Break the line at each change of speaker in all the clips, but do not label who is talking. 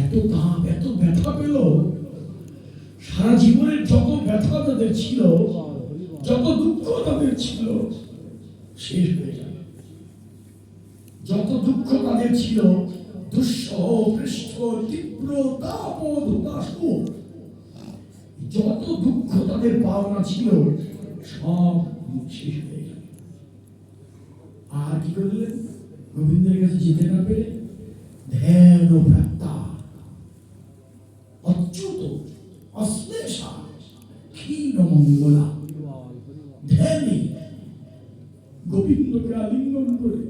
এত তাপ এত ব্যথা পেল। সারা জীবনের যত ব্যথা তাদের ছিল, যত দুঃখ তাদের ছিল, শেষ হয়ে যাবে যত দুঃখ তাদের ছিল, দুঃসহ, পৃষ্ঠ, তীব্র, তাপ যত দুঃখ তাদের পাওনা ছিল, সব শেষ হয়ে যাবে আর কি করলেন গোবিন্দের কাছে যেতে না পেরে ধ্যান ও প্রাপ্তা মঙ্গলা। ধ্যানে গোবিন্দকে আলিঙ্গন করে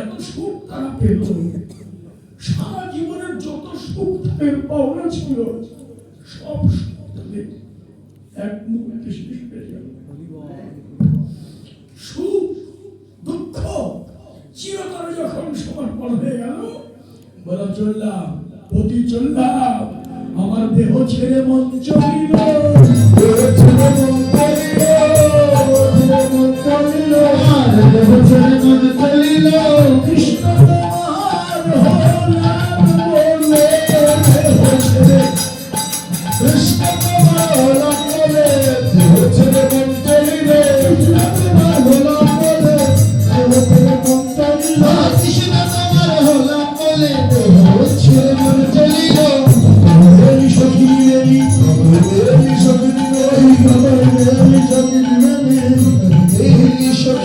এত সুখ তারা পেল। সারা জীবনের যত সুখ তাদের পাওনা ছিল, সব সুখ এক মুহূর্তে শেষ হয়ে গেল। সুখ, দুঃখ চিরতরে যখন সমর্পণ হয়ে গেল, বলা চললাম, পতি চললাম। আমার দেহ ছেড়ে মন চলিল। দেহ ছেড়ে মন চলিল। কৃষ্ণ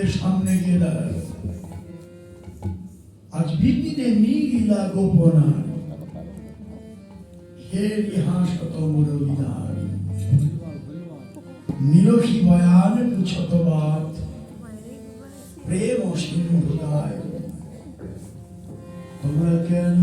গোবিন্দের সামনে গিয়ে দাঁড়াল। আজ বিপিনে নীলা গোপনা হে ইহাসত মুরলীধার, নীলসী বয়ান পুছত বাত প্রেম সিন্ধুদায় তোমরা কেন